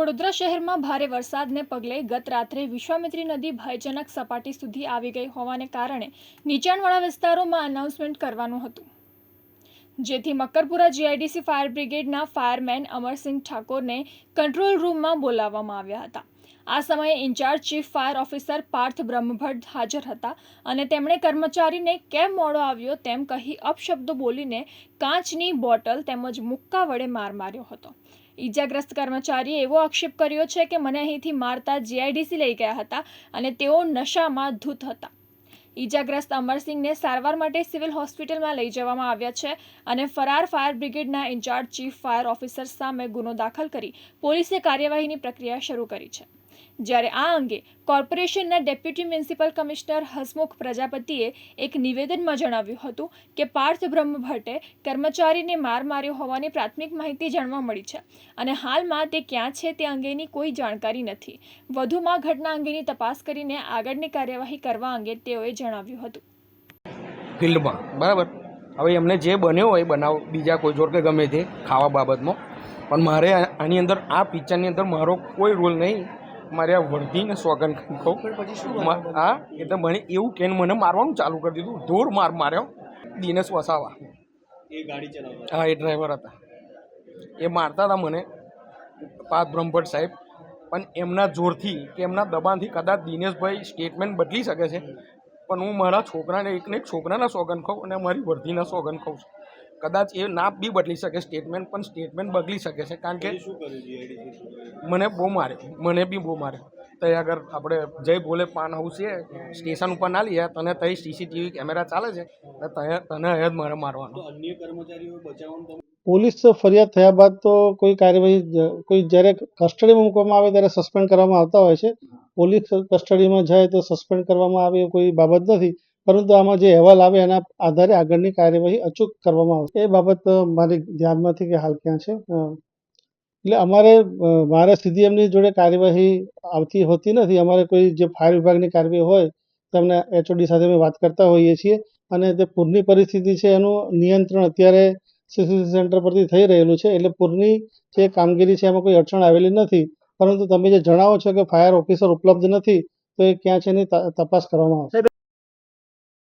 વડોદરા શહેરમાં ભારે વરસાદને પગલે ગત રાત્રે વિશ્વામિત્રી નદી ભયજનક સપાટી સુધી આવી ગઈ હોવાને કારણે નીચાણવાળા વિસ્તારોમાં અનાઉન્સમેન્ટ કરવાનું હતું. જેથી મકરપુરા જીઆઈડીસી ફાયર બ્રિગેડના ફાયરમેન અમરસિંહ ઠાકોરને કંટ્રોલ રૂમમાં બોલાવવામાં આવ્યા હતા. આ સમયે in-charge chief fire officer Parth Brahmbhatt હાજર હતા અને તેમણે કર્મચારીને કેમ મોડો આવ્યો તેમ કહી અપશબ્દો બોલીને કાચની બોટલ તેમજ મુક્કા વડે માર માર્યો હતો. ઈજાગ્રસ્ત કર્મચારીએ એવો આક્ષેપ કર્યો છે કે મને અહીંથી મારતા જીઆઈડીસી લઈ ગયા હતા અને તેઓ નશામાં ધૂત હતા. ઈજાગ્રસ્ત અમરસિંહને સારવાર માટે સિવિલ હોસ્પિટલમાં લઈ જવામાં આવ્યા છે અને ફરાર ફાયર બ્રિગેડના ઇન્ચાર્જ ચીફ ફાયર ઓફિસર સામે ગુનો દાખલ કરી પોલીસે કાર્યવાહીની પ્રક્રિયા શરૂ કરી છે. જ્યારે આ અંગે કોર્પોરેશનના ડેપ્યુટી મ્યુનિસિપલ કમિશનર હસમુખ પ્રજાપતિએ એક નિવેદનમાં જણાવ્યું હતું કે પાર્થ બ્રહ્મભટ્ટે કર્મચારીને માર માર્યો હોવાની પ્રાથમિક માહિતી જાણવા મળી છે અને હાલમાં તે ક્યાં છે તે અંગેની કોઈ જાણકારી નથી. વધુમાં ઘટના અંગેની તપાસ કરીને આગળની કાર્યવાહી કરવા અંગે તેઓએ જણાવ્યું હતું. ફિલ્ડમાં. બરાબર? હવે એમને જે બન્યો હોય બનાવ. બીજા કોઈ જોર કે ગમે તે, ખાવા બાબતમાં. પણ મારે આની અંદર, આ પિક્ચરની અંદર મારો કોઈ રોલ નહીં. મારે આ વર્ધીને સોગન કહું મા- હા એટલે મને એવું કે મને મારવાનું ચાલુ કરી દીધું. ધોર માર માર્યો. દિનેશ વસાવા. એ ગાડી ચલાવતા હા એ ડ્રાઈવર હતા. એ મારતા હતા મને પાદ બ્રહ્મભટ્ટ સાહેબ. પણ એમના જોરથી કે એમના દબાણથી કદાચ દિનેશભાઈ સ્ટેટમેન્ટ બદલી શકે છે. પણ હું મારા છોકરાને એકને એક છોકરાના સોગન ખાઉં અને મારી વર્ધીના સોગન ખાઉં છું. કદાચ એ ના બી બદલી શકે સ્ટેટમેન્ટ પણ સ્ટેટમેન્ટ બદલી શકે છે. કારણ કે શું મને બહુ મારે મને બી બહુ મારે. ત્યાં આગળ આપણે જય ભોલે પાન હાઉસ છે સ્ટેશન ઉપર ના લઈએ તને તઈ સીસીટીવી કેમેરા ચાલે છે તને જ મારે મારવાનું. તો અન્ય કર્મચારીઓ બચાવવાનું તમે પોલીસ ફરિયાદ થયા બાદ તો કોઈ કાર્યવાહી કોઈ જ્યારે કસ્ટડીમાં મૂકવામાં આવે ત્યારે સસ્પેન્ડ કરવામાં આવતા હોય છે. પોલીસ કસ્ટડીમાં જાય તો સસ્પેન્ડ કરવામાં આવે કોઈ બાબત નથી. પરંતુ આમાં જે અહેવાલ આવે એના આધારે આગળની કાર્યવાહી અચૂક કરવામાં આવશે. એ બાબત મારી ધ્યાનમાંથી કે હાલ ક્યાં છે? એટલે અમારે મારે સીધી જોડે કાર્યવાહી આવતી હોતી નથી. અમારે કોઈ જે ફાયર વિભાગની કાર્યવાહી હોય તેમને એચઓડી સાથે અમે વાત કરતા હોઈએ છીએ. અને તે પૂરની પરિસ્થિતિ છે, એનું નિયંત્રણ અત્યારે સીસીસી સેન્ટર પરથી થઈ રહેલું છે. એટલે પૂરની જે કામગીરી છે, એમાં કોઈ અડચણ આવેલી નથી. પરંતુ તમે જે જણાવો છો કે ફાયર ઓફિસર ઉપલબ્ધ નથી, તો એ ક્યાં છે એની તપાસ કરવામાં આવશે.